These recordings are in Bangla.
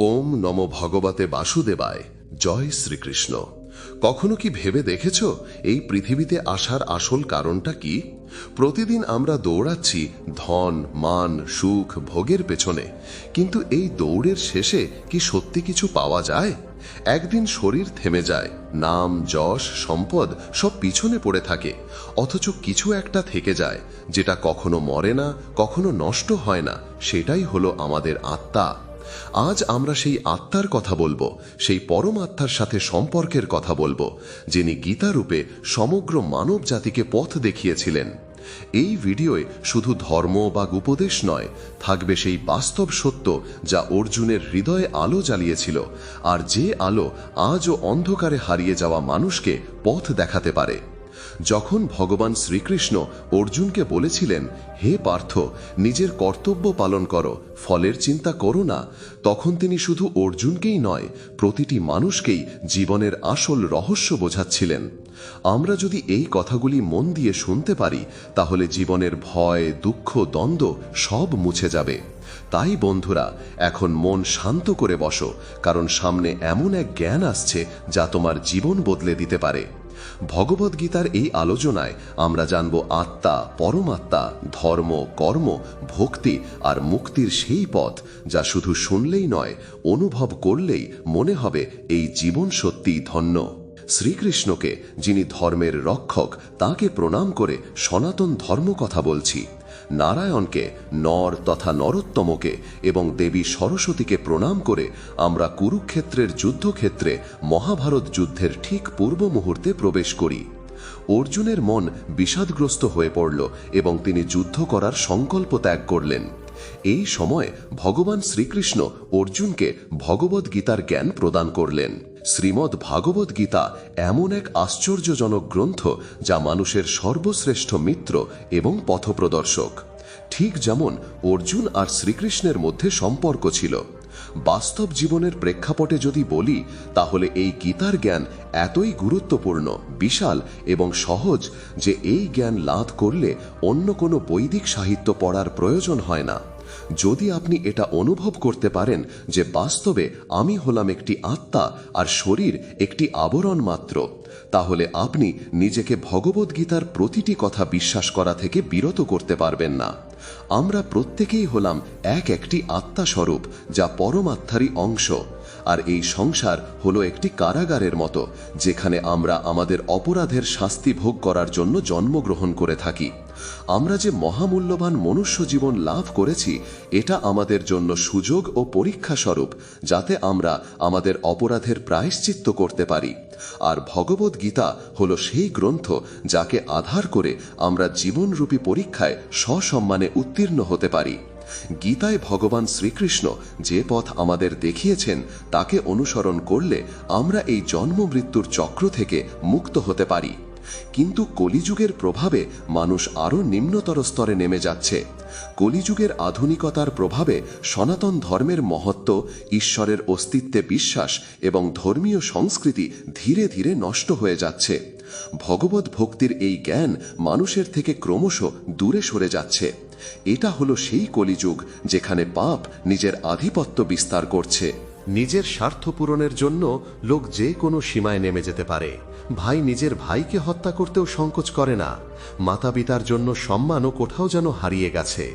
ওম নম ভগবতে বাসুদেবায়। জয় শ্রীকৃষ্ণ। কখনো কি ভেবে দেখেছ এই পৃথিবীতে আসার আসল কারণটা কি? প্রতিদিন আমরা দৌড়াচ্ছি ধন, মান, সুখ, ভোগের পেছনে। কিন্তু এই দৌড়ের শেষে কি সত্যি কিছু পাওয়া যায়? একদিন শরীর থেমে যায়, নাম, যশ, সম্পদ সব পিছনে পড়ে থাকে। অথচ কিছু একটা থেকে যায়, যেটা কখনো মরে না, কখনো নষ্ট হয় না, সেটাই হলো আমাদের আত্মা। আজ আমরা সেই আত্মার কথা বলব, সেই পরম আত্মার সাথে সম্পর্কের কথা বলব, যিনি গীতারূপে সমগ্র মানব জাতিকে পথ দেখিয়েছিলেন। এই ভিডিওয়ে শুধু ধর্ম বা উপদেশ নয়, থাকবে সেই বাস্তব সত্য যা অর্জুনের হৃদয়ে আলো জ্বালিয়েছিল, আর যে আলো আজও অন্ধকারে হারিয়ে যাওয়া মানুষকে পথ দেখাতে পারে। যখন ভগবান শ্রীকৃষ্ণ অর্জুনকে বলেছিলেন, হে পার্থ, নিজের কর্তব্য পালন করো, ফলের চিন্তা করো না। তখন তিনি শুধু অর্জুনকেই নয়, প্রতিটি মানুষকেই জীবনের আসল রহস্য বোঝাচ্ছিলেন। আমরা যদি এই কথাগুলি মন দিয়ে শুনতে পারি, তাহলে জীবনের ভয়, দুঃখ, দ্বন্দ্ব সব মুছে যাবে। তাই বন্ধুরা, এখন মন শান্ত করে বসো, কারণ সামনে এমন এক জ্ঞান আসছে যা তোমার জীবন বদলে দিতে পারে। ভগবদ্গীতার এই আলোচনায় আমরা জানব আত্মা, পরমাত্মা, ধর্ম, কর্ম, ভক্তি আর মুক্তির সেই পথ যা শুধু শুনলেই নয়, অনুভব করলেই মনে হবে এই জীবন সত্যিই ধন্য। শ্রীকৃষ্ণকে, যিনি ধর্মের রক্ষক, তাকে প্রণাম করে সনাতন ধর্ম কথা বলছি। নারায়ণকে, নর তথা নরোত্তমকে এবং দেবী সরস্বতীকে প্রণাম করে আমরা কুরুক্ষেত্রের যুদ্ধক্ষেত্রে মহাভারত যুদ্ধের ঠিক পূর্ব মুহূর্তে প্রবেশ করি। অর্জুনের মন বিষাদগ্রস্ত হয়ে পড়ল এবং তিনি যুদ্ধ করার সংকল্প ত্যাগ করলেন। এই সময় ভগবান শ্রীকৃষ্ণ অর্জুনকে ভগবদ্গীতার জ্ঞান প্রদান করলেন। শ্রীমদ্ ভাগবত গীতা এমন এক আশ্চর্যজনক গ্রন্থ যা মানুষের সর্বশ্রেষ্ঠ মিত্র এবং পথপ্রদর্শক। ঠিক যেমন অর্জুন আর শ্রীকৃষ্ণের মধ্যে সম্পর্ক ছিল। বাস্তব জীবনের প্রেক্ষাপটে যদি বলি, তাহলে এই গীতার জ্ঞান এতই গুরুত্বপূর্ণ, বিশাল এবং সহজ যে এই জ্ঞান লাভ করলে অন্য কোনো বৈদিক সাহিত্য পড়ার প্রয়োজন হয় না। যদি আপনি এটা অনুভব করতে পারেন যে বাস্তবে আমি হলাম একটি আত্মা আর শরীর একটি আবরণ মাত্র, তাহলে আপনি নিজেকে ভগবদ্গীতার প্রতিটি কথা বিশ্বাস করা থেকে বিরত করতে পারবেন না। আমরা প্রত্যেকেই হলাম এক একটি আত্মা স্বরূপ যা পরমাত্মারই অংশ। আর এই সংসার হলো একটি কারাগারের মতো, যেখানে আমরা আমাদের অপরাধের শাস্তি ভোগ করার জন্য জন্মগ্রহণ করে থাকি। আমরা যে মহামূল্যবান মনুষ্য জীবন লাভ করেছি, এটা আমাদের জন্য সুযোগ ও পরীক্ষা স্বরূপ যাতে আমরা আমাদের অপরাধের প্রায়শ্চিত্ত করতে পারি। আর ভগবত গীতা হল সেই গ্রন্থ যাকে আধার করে আমরা জীবনরূপী পরীক্ষায় সসম্মানে উত্তীর্ণ হতে পারি। গীতায় ভগবান শ্রীকৃষ্ণ যে পথ আমাদের দেখিয়েছেন, তাকে অনুসরণ করলে আমরা এই জন্ম মৃত্যুর চক্র থেকে মুক্ত হতে পারি। কিন্তু কলিযুগের প্রভাবে মানুষ আরও নিম্নতর স্তরে নেমে যাচ্ছে। কলিযুগের আধুনিকতার প্রভাবে সনাতন ধর্মের মহত্ব, ঈশ্বরের অস্তিত্বে বিশ্বাস এবং ধর্মীয় সংস্কৃতি ধীরে ধীরে নষ্ট হয়ে যাচ্ছে। ভগবত ভক্তির এই জ্ঞান মানুষের থেকে ক্রমশ দূরে সরে যাচ্ছে। এটা হলো সেই কলিযুগ যেখানে পাপ নিজের আধিপত্য বিস্তার করছে। নিজের স্বার্থ পূরণের জন্য লোক যে কোনো সীমায় নেমে যেতে পারে। ভাই নিজের ভাইকে হত্যা করতেও সংকোচ করে না। মাতা পিতার জন্য সম্মানও কোথাও যেন হারিয়ে গেছে।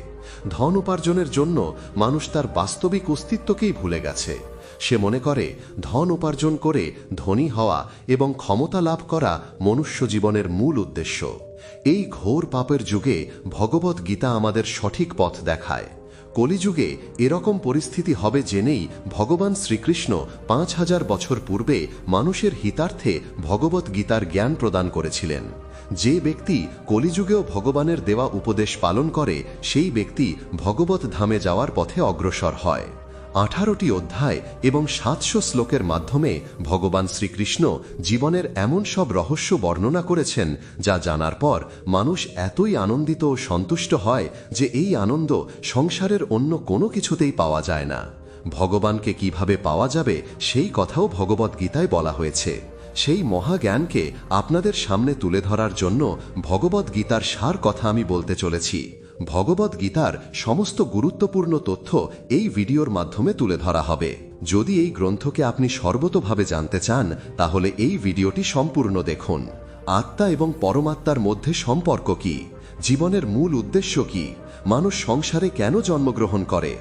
ধন উপার্জনের জন্য মানুষ তার বাস্তবিক অস্তিত্বকেই ভুলে গেছে। সে মনে করে, ধন উপার্জন করে ধনী হওয়া এবং ক্ষমতা লাভ করা মনুষ্য জীবনের মূল উদ্দেশ্য। এই ঘোর পাপের যুগে ভগবত গীতা আমাদের সঠিক পথ দেখায়। কলিযুগে এরকম পরিস্থিতি হবে জেনেই ভগবান শ্রীকৃষ্ণ পাঁচ হাজার বছর পূর্বে মানুষের হিতার্থে ভগবত গীতার জ্ঞান প্রদান করেছিলেন। যে ব্যক্তি কলিযুগেও ভগবানের দেওয়া উপদেশ পালন করে, সেই ব্যক্তি ভগবত ধামে যাওয়ার পথে অগ্রসর হয়। আঠারোটি অধ্যায় এবং সাতশো শ্লোকের মাধ্যমে ভগবান শ্রীকৃষ্ণ জীবনের এমন সব রহস্য বর্ণনা করেছেন, যা জানার পর মানুষ এতই আনন্দিত ও সন্তুষ্ট হয় যে এই আনন্দ সংসারের অন্য কোনো কিছুতেই পাওয়া যায় না। ভগবানকে কীভাবে পাওয়া যাবে সেই কথাও ভগবদ্গীতায় বলা হয়েছে। সেই মহাজ্ঞানকে আপনাদের সামনে তুলে ধরার জন্য ভগবদ্গীতার সার কথা আমি বলতে চলেছি। ভগবদ গীতার সমস্ত গুরুত্বপূর্ণ তথ্য এই ভিডিওর মাধ্যমে তুলে ধরা হবে। যদি এই গ্রন্থকে আপনি সর্বতভাবে জানতে চান, তাহলে এই ভিডিওটি সম্পূর্ণ দেখুন। আত্মা এবং পরমাত্মার মধ্যে সম্পর্ক কি? জীবনের মূল উদ্দেশ্য কি? মানুষ সংসারে কেন জন্মগ্রহণ করে?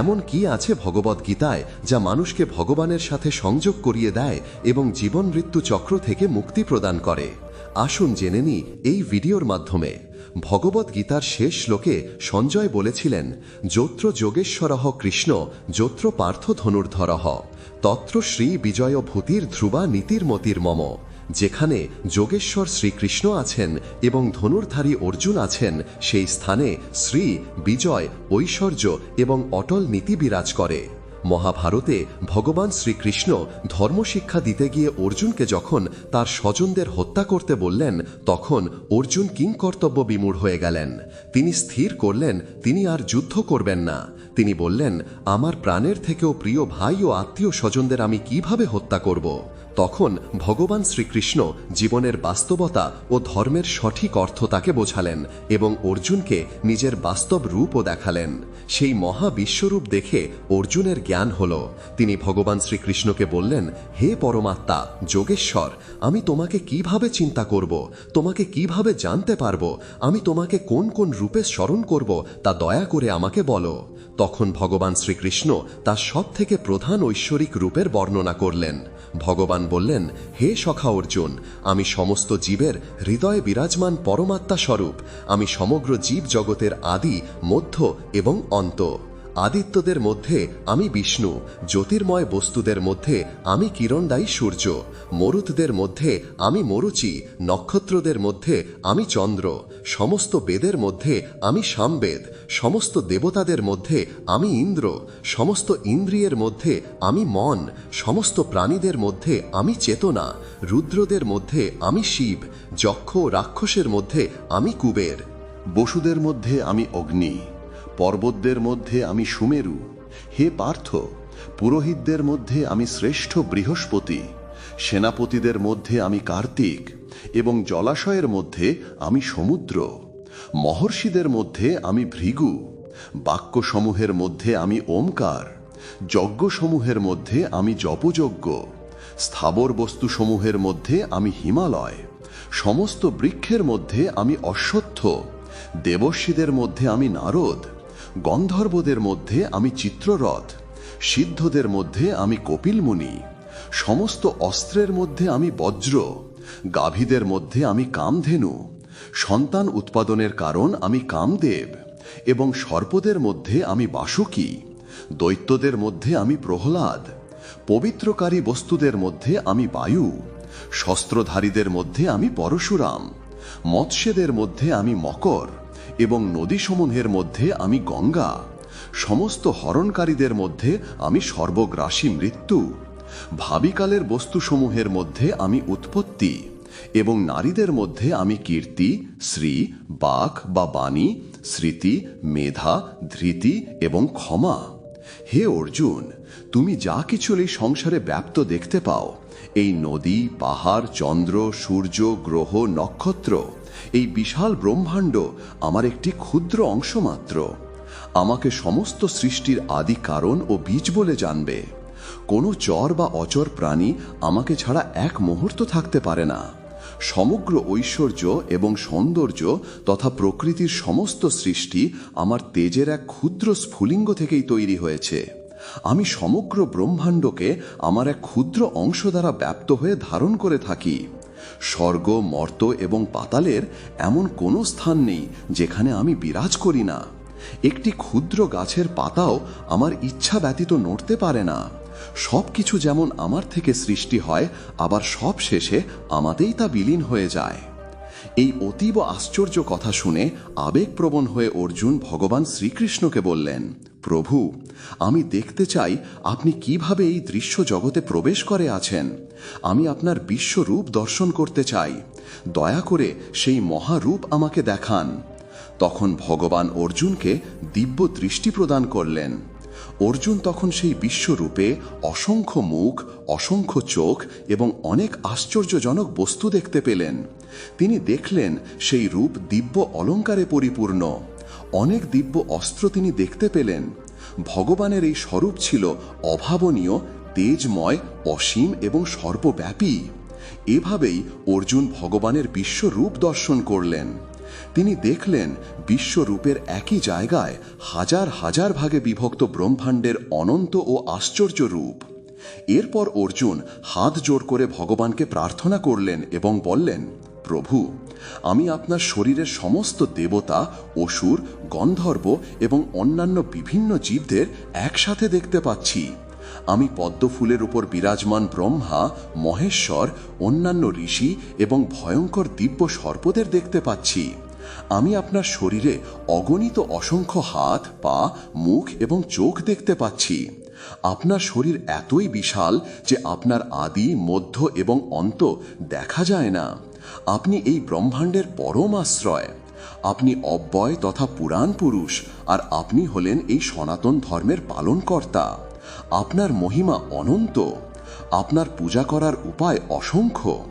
এমন কি আছে ভগবদ গীতায় যা মানুষকে ভগবানের সাথে সংযোগ করিয়ে দেয় এবং জীবন মৃত্যু চক্র থেকে মুক্তি প্রদান করে? আসুন জেনে নি এই ভিডিওর মাধ্যমে। ভগবদ গীতার শেষ শ্লোকে সঞ্জয় বলেছিলেন, যত্র যোগেশ্বরহ কৃষ্ণ, যত্র পার্থ ধনুর্ধরহ তত্র শ্রী বিজয় ভূতির ধ্রুবা নীতির মতির মম, যেখানে যোগেশ্বর শ্রীকৃষ্ণ আছেন এবং ধনুর্ধারী অর্জুন আছেন, সেই স্থানে শ্রী বিজয়, ঐশ্বর্য এবং অটল নীতি বিরাজ করে। মহাভারতে ভগবান শ্রীকৃষ্ণ ধর্মশিক্ষা দিতে গিয়ে অর্জুনকে যখন তার স্বজনদের হত্যা করতে বললেন, তখন অর্জুন কিংকর্তব্য বিমূঢ় হয়ে গেলেন। তিনি স্থির করলেন, তিনি আর যুদ্ধ করবেন না। তিনি বললেন, আমার প্রাণের থেকেও প্রিয় ভাই ও আত্মীয় স্বজনদের আমি কীভাবে হত্যা করব? তখন ভগবান শ্রীকৃষ্ণ জীবনের বাস্তবতা ও ধর্মের সঠিক অর্থ তাকে বোঝালেন এবং অর্জুনকে নিজের বাস্তব রূপও দেখালেন। সেই মহা বিশ্বরূপ দেখে অর্জুনের জ্ঞান হল। তিনি ভগবান শ্রীকৃষ্ণকে বললেন, হে পরমাত্মা, যোগেশ্বর, আমি তোমাকে কীভাবে চিন্তা করব? তোমাকে কীভাবে জানতে পারব? আমি তোমাকে কোন কোন রূপে স্মরণ করব? তা দয়া করে আমাকে বলো। তখন ভগবান শ্রীকৃষ্ণ তার সব থেকে প্রধান ঐশ্বরিক রূপের বর্ণনা করলেন। ভগবান বললেন, হে সখা অর্জুন, আমি সমস্ত জীবের হৃদয়ে বিরাজমান পরমাত্মা স্বরূপ। আমি সমগ্র জীব জগতের আদি, মধ্য এবং অন্ত। আদিত্যদের মধ্যে আমি বিষ্ণু জ্যোতির্ময় বস্তুদের মধ্যে আমি কিরণদায়ী সূর্য মরুতদের মধ্যে আমি মরুচি নক্ষত্রদের মধ্যে আমি চন্দ্র সমস্ত বেদের মধ্যে আমি সামবেদ সমস্ত দেবতাদের মধ্যে আমি ইন্দ্র সমস্ত ইন্দ্রিয়ের মধ্যে আমি মন সমস্ত প্রাণীদের মধ্যে আমি চেতনা রুদ্রদের মধ্যে আমি শিব যক্ষ রাক্ষসের মধ্যে আমি কুবের বসুদের মধ্যে আমি অগ্নি পর্বতদের মধ্যে আমি সুমেরু হে পার্থ পুরোহিতদের মধ্যে আমি শ্রেষ্ঠ বৃহস্পতি সেনাপতিদের মধ্যে আমি কার্তিক এবং জলাশয়ের মধ্যে আমি সমুদ্র মহর্ষিদের মধ্যে আমি ভৃগু বাক্যসমূহের মধ্যে আমি ওমকার যজ্ঞসমূহের মধ্যে আমি জপযজ্ঞ স্থাবর বস্তুসমূহের মধ্যে আমি হিমালয় সমস্ত বৃক্ষের মধ্যে আমি অশ্বত্থ দেবর্ষীদের মধ্যে আমি নারদ গন্ধর্বদের মধ্যে আমি চিত্ররথ, সিদ্ধদের মধ্যে আমি কপিলমুনি, সমস্ত অস্ত্রের মধ্যে আমি বজ্র, গাভীদের মধ্যে আমি কামধেনু, সন্তান উৎপাদনের কারণ আমি কামদেব, এবং সর্পদের মধ্যে আমি বাসুকী, দৈত্যদের মধ্যে আমি প্রহ্লাদ, পবিত্রকারী বস্তুদের মধ্যে আমি বায়ু, শস্ত্রধারীদের মধ্যে আমি পরশুরাম, মৎস্যদের মধ্যে আমি মকর এবং নদীসমূহের মধ্যে আমি গঙ্গা। সমস্ত হরণকারীদের মধ্যে আমি সর্বগ্রাসী মৃত্যু। ভাবিকালের বস্তুসমূহের মধ্যে আমি উৎপত্তি এবং নারীদের মধ্যে আমি কীর্তি, শ্রী, বাক বা বাণী, স্মৃতি, মেধা, ধৃতি এবং ক্ষমা। হে অর্জুন, তুমি যা কিছু এই সংসারে ব্যাপ্ত দেখতে পাও, এই নদী, পাহাড়, চন্দ্র, সূর্য, গ্রহ, নক্ষত্র এই বিশাল ব্রহ্মাণ্ড আমার একটি ক্ষুদ্র অংশ মাত্র। আমাকে সমস্ত সৃষ্টির আদি কারণ ও বীজ বলে জানবে। কোনো চর বা অচর প্রাণী আমাকে ছাড়া এক মুহূর্ত থাকতে পারে না। সমগ্র ঐশ্বর্য এবং সৌন্দর্য তথা প্রকৃতির সমস্ত সৃষ্টি আমার তেজের এক ক্ষুদ্র স্ফুলিঙ্গ থেকেই তৈরি হয়েছে। আমি সমগ্র ব্রহ্মাণ্ডকে আমার এক ক্ষুদ্র অংশ দ্বারা ব্যাপ্ত হয়ে ধারণ করে থাকি। স্বর্গ, মর্ত এবং পাতালের এমন কোনো স্থান নেই যেখানে আমি বিরাজ করি না। একটি ক্ষুদ্র গাছের পাতাও আমার ইচ্ছা ব্যতীত নড়তে পারে না। সব কিছু যেমন আমার থেকে সৃষ্টি হয়, আবার সব শেষে আমাতেই তা বিলীন হয়ে যায়। এই অতীব আশ্চর্য কথা শুনে আবেগপ্রবণ হয়ে অর্জুন ভগবান শ্রীকৃষ্ণকে বললেন প্রভু, আমি দেখতে চাই আপনি কীভাবে এই দৃশ্য জগতে প্রবেশ করে আছেন। আমি আপনার বিশ্বরূপ দর্শন করতে চাই। দয়া করে সেই মহারূপ আমাকে দেখান। তখন ভগবান অর্জুনকে দিব্য দৃষ্টি প্রদান করলেন। অর্জুন তখন সেই বিশ্বরূপে অসংখ্য মুখ, অসংখ্য চোখ এবং অনেক আশ্চর্যজনক বস্তু দেখতে পেলেন। তিনি দেখলেন সেই রূপ দিব্য অলঙ্কারে পরিপূর্ণ। অনেক দিব্য অস্ত্র তিনি দেখতে পেলেন। ভগবানের এই স্বরূপ ছিল অভাবনীয়, তেজময়, অসীম এবং সর্বব্যাপী। এভাবেই অর্জুন ভগবানের বিশ্বরূপ দর্শন করলেন। তিনি দেখলেন বিশ্বরূপের একই জায়গায় হাজার হাজার ভাগে বিভক্ত ব্রহ্মাণ্ডের অনন্ত ও আশ্চর্য রূপ। এরপর অর্জুন হাত জোড় করে ভগবানকে প্রার্থনা করলেন এবং বললেন প্রভু, আমি আপনার শরীরের সমস্ত দেবতা, অসুর, গন্ধর্ব এবং অন্যান্য বিভিন্ন জীবদের একসাথে দেখতে পাচ্ছি। আমি পদ্মফুলের উপর বিরাজমান ব্রহ্মা, মহেশ্বর, অন্যান্য ঋষি এবং ভয়ঙ্কর দিব্য সর্পদের দেখতে পাচ্ছি। আমি আপনার শরীরে অগণিত অসংখ্য হাত, পা, মুখ এবং চোখ দেখতে পাচ্ছি। আপনার শরীর এতই বিশাল যে আপনার আদি, মধ্য এবং অন্ত দেখা যায় না। আপনি এই ব্রহ্মাণ্ডের পরম আশ্রয়। আপনি অব্যয় তথা পুরাণ পুরুষ, আর আপনি হলেন এই সনাতন ধর্মের পালনকর্তা। আপনার মহিমা অনন্ত। আপনার পূজা করার উপায় অসংখ্য।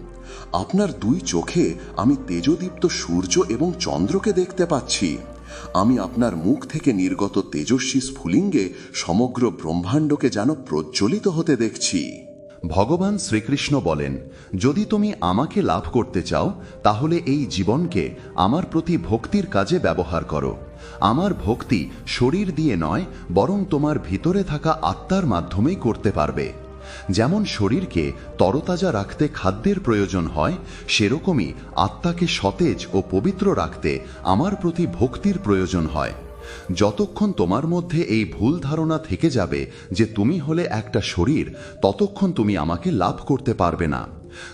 আপনার দুই চোখে আমি তেজদীপ্ত সূর্য এবং চন্দ্রকে দেখতে পাচ্ছি। আমি আপনার মুখ থেকে নির্গত তেজস্বী স্ফুলিঙ্গে সমগ্র ব্রহ্মাণ্ডকে যেন প্রজ্বলিত হতে দেখছি। ভগবান শ্রীকৃষ্ণ বলেন, যদি তুমি আমাকে লাভ করতে চাও, তাহলে এই জীবনকে আমার প্রতি ভক্তির কাজে ব্যবহার করো। আমার ভক্তি শরীর দিয়ে নয়, বরং তোমার ভিতরে থাকা আত্মার মাধ্যমেই করতে পারবে। যেমন শরীরকে তরতাজা রাখতে খাদ্যের প্রয়োজন হয়, সেরকমই আত্মাকে সতেজ ও পবিত্র রাখতে আমার প্রতি ভক্তির প্রয়োজন হয়। যতক্ষণ তোমার মধ্যে এই ভুল ধারণা থেকে যাবে যে তুমি হলে একটা শরীর, ততক্ষণ তুমি আমাকে লাভ করতে পারবে না।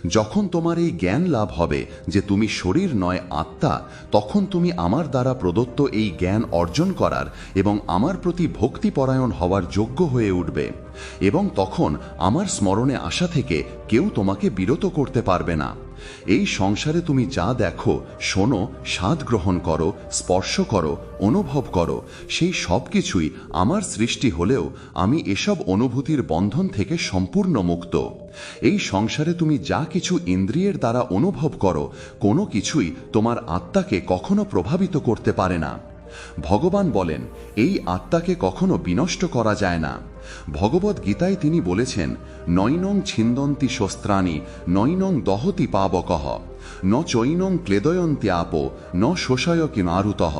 যখন তোমার এই জ্ঞান লাভ হবে যে তুমি শরীর নয়, আত্মা, তখন তুমি আমার দ্বারা প্রদত্ত এই জ্ঞান অর্জন করার এবং আমার প্রতি ভক্তিপরায়ণ হওয়ার যোগ্য হয়ে উঠবে। এবং তখন আমার স্মরণে আসা থেকে কেউ তোমাকে বিরত করতে পারবে না। এই সংসারে তুমি যা দেখো, শোনো, স্বাদ গ্রহণ করো, স্পর্শ করো, অনুভব করো, সেই সব কিছুই আমার সৃষ্টি হলেও আমি এসব অনুভূতির বন্ধন থেকে সম্পূর্ণ মুক্ত। এই সংসারে তুমি যা কিছু ইন্দ্রিয়ের দ্বারা অনুভব করো, কোনো কিছুই তোমার আত্মাকে কখনো প্রভাবিত করতে পারে না। ভগবান বলেন, এই আত্মাকে কখনো বিনষ্ট করা যায় না। ভগবত গীতায় তিনি বলেছেন, নৈনং ছিন্দন্তি শস্ত্রাণি, নৈনং দহতি পাবকহ ন চৈনং ক্লেদয়ন্তি আপ, ন শোষয় কিমারুতহ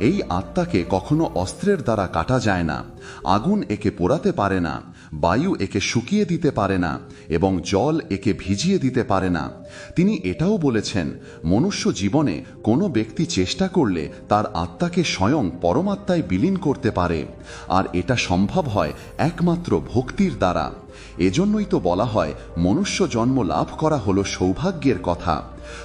এই আত্মাকে কখনো অস্ত্রের দ্বারা কাটা যায় না, আগুন একে পোড়াতে পারে না বায়ু একে শুকিয়ে দিতে পারে না এবং জল একে ভিজিয়ে দিতে পারে না। তিনি এটাও বলেছেন, মনুষ্য জীবনে কোনো ব্যক্তি চেষ্টা করলে তার আত্মাকে স্বয়ং পরমাত্মায় বিলীন করতে পারে। আর এটা সম্ভব হয় একমাত্র ভক্তির দ্বারা। এজন্যই তো বলা হয়, মনুষ্য জন্ম লাভ করা হলো সৌভাগ্যের কথা।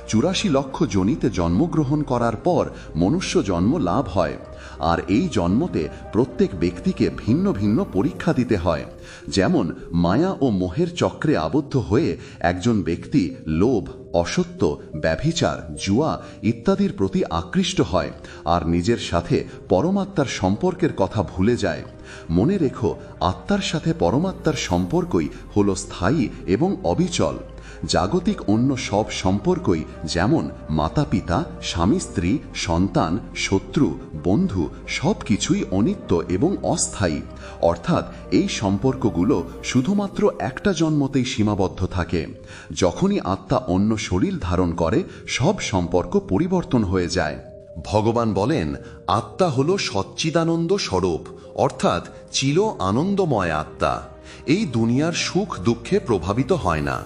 চুরাশি লক্ষ জনিতে জন্মগ্রহণ করার পর মনুষ্য জন্ম লাভ হয়। আর এই জন্মতে প্রত্যেক ব্যক্তিকে ভিন্ন ভিন্ন পরীক্ষা দিতে হয়। যেমন, মায়া ও মোহের চক্রে আবদ্ধ হয়ে একজন ব্যক্তি লোভ, অসত্য, ব্যভিচার, জুয়া ইত্যাদির প্রতি আকৃষ্ট হয়। আর নিজের সাথে পরমাত্মার সম্পর্কের কথা ভুলে যায়। মনে রেখো, আত্মার সাথে পরমাত্মার সম্পর্কই হল স্থায়ী এবং অবিচল। জাগতিক অন্য সব সম্পর্কই যেমন মাতা পিতা স্বামী স্ত্রী সন্তান, শত্রু, বন্ধু সব কিছুই অনিত্য এবং অস্থায়ী। অর্থাৎ এই সম্পর্কগুলো শুধুমাত্র একটা জন্মতেই সীমাবদ্ধ থাকে। যখনই আত্মা অন্য শরীর ধারণ করে, সব সম্পর্ক পরিবর্তন হয়ে যায়। ভগবান বলেন, আত্মা হল সচ্চিদানন্দ স্বরূপ, অর্থাৎ চির আনন্দময় আত্মা। এই দুনিয়ার সুখ দুঃখে প্রভাবিত হয় না।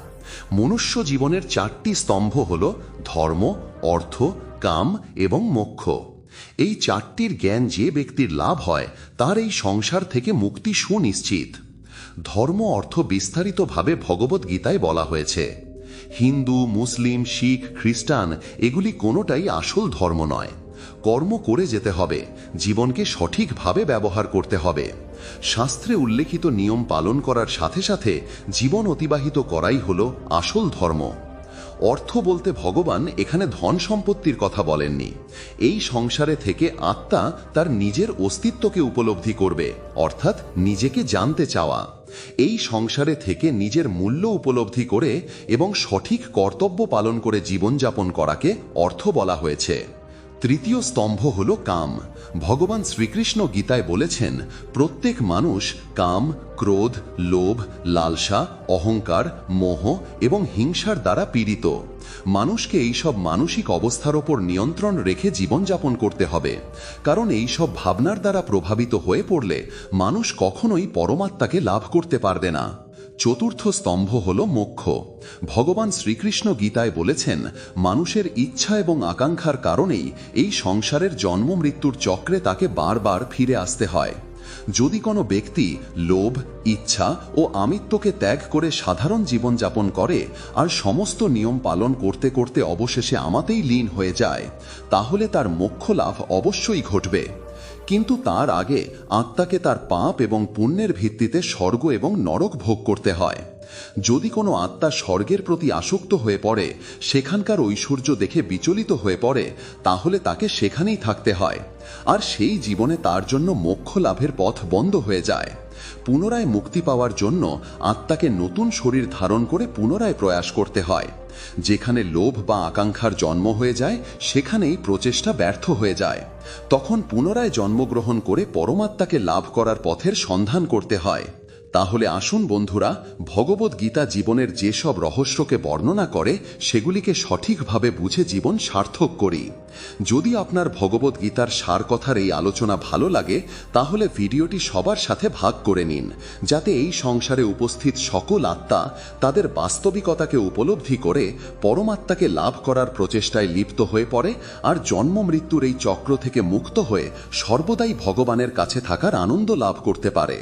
মনুষ্য জীবনের চারটি স্তম্ভ হল ধর্ম, অর্থ, কাম এবং মোক্ষ। এই চারটির জ্ঞান যে ব্যক্তির লাভ হয়, তার এই সংসার থেকে মুক্তি সুনিশ্চিত। ধর্ম, অর্থ বিস্তারিতভাবে ভগবদ্গীতায় বলা হয়েছে। হিন্দু, মুসলিম, শিখ, খ্রিস্টান, এগুলি কোনোটাই আসল ধর্ম নয়। কর্ম করে যেতে হবে, জীবনকে সঠিকভাবে ব্যবহার করতে হবে। শাস্ত্রে উল্লেখিত নিয়ম পালন করার সাথে সাথে জীবন অতিবাহিত করাই হল আসল ধর্ম। অর্থ বলতে ভগবান এখানে ধন সম্পত্তির কথা বলেননি। এই সংসারে থেকে আত্মা তার নিজের অস্তিত্বকে উপলব্ধি করবে, অর্থাৎ নিজেকে জানতে চাওয়া। এই সংসারে থেকে নিজের মূল্য উপলব্ধি করে এবং সঠিক কর্তব্য পালন করে জীবনযাপন করাকে অর্থ বলা হয়েছে। তৃতীয় স্তম্ভ হল কাম। ভগবান শ্রীকৃষ্ণ গীতায় বলেছেন, প্রত্যেক মানুষ কাম, ক্রোধ, লোভ, লালসা, অহংকার, মোহ এবং হিংসার দ্বারা পীড়িত। মানুষকে এইসব মানসিক অবস্থার ওপর নিয়ন্ত্রণ রেখে জীবনযাপন করতে হবে। কারণ এইসব ভাবনার দ্বারা প্রভাবিত হয়ে পড়লে মানুষ কখনোই পরমাত্মাকে লাভ করতে পারবে না। চতুর্থ স্তম্ভ হল মোক্ষ। ভগবান শ্রীকৃষ্ণ গীতায় বলেছেন, মানুষের ইচ্ছা এবং আকাঙ্ক্ষার কারণেই এই সংসারের জন্ম মৃত্যুর চক্রে তাকে বারবার ফিরে আসতে হয়। যদি কোনো ব্যক্তি লোভ, ইচ্ছা ও আমিত্বকে ত্যাগ করে সাধারণ জীবনযাপন করে আর সমস্ত নিয়ম পালন করতে করতে অবশেষে আমাতেই লীন হয়ে যায়, তাহলে তার মোক্ষ লাভ অবশ্যই ঘটবে। কিন্তু তার আগে আত্মাকে তার পাপ এবং পুণ্যের ভিত্তিতে স্বর্গ এবং নরক ভোগ করতে হয়। যদি কোনো আত্মা স্বর্গের প্রতি আসক্ত হয়ে পড়ে, সেখানকার ঐশ্বর্য দেখে বিচলিত হয়ে পড়ে, তাহলে তাকে সেখানেই থাকতে হয়। আর সেই জীবনে তার জন্য মোক্ষ লাভের পথ বন্ধ হয়ে যায়। পুনরায় মুক্তি পাওয়ার জন্য আত্মাকে নতুন শরীর ধারণ করে পুনরায় প্রয়াস করতে হয়। যেখানে লোভ বা আকাঙ্ক্ষার জন্ম হয়ে যায়, সেখানেই প্রচেষ্টা ব্যর্থ হয়ে যায়। তখন পুনরায় জন্মগ্রহণ করে পরমাত্মাকে লাভ করার পথের সন্ধান করতে হয়। তাহলে আসুন বন্ধুরা, ভগবত গীতা জীবনের যেসব রহস্যকে বর্ণনা করে, সেগুলিকে সঠিকভাবে বুঝে জীবন সার্থক করি। যদি আপনার ভগবত গীতার সার কথার এই আলোচনা ভালো লাগে, তাহলে ভিডিওটি সবার সাথে ভাগ করে নিন, যাতে এই সংসারে উপস্থিত সকল আত্মা তাদের বাস্তবিকতাকে উপলব্ধি করে, পরমাত্মাকে লাভ করার প্রচেষ্টায় লিপ্ত হয়ে পড়ে আর জন্ম মৃত্যুর এই চক্র থেকে মুক্ত হয়ে সর্বদাই ভগবানের কাছে থাকার আনন্দ লাভ করতে পারে।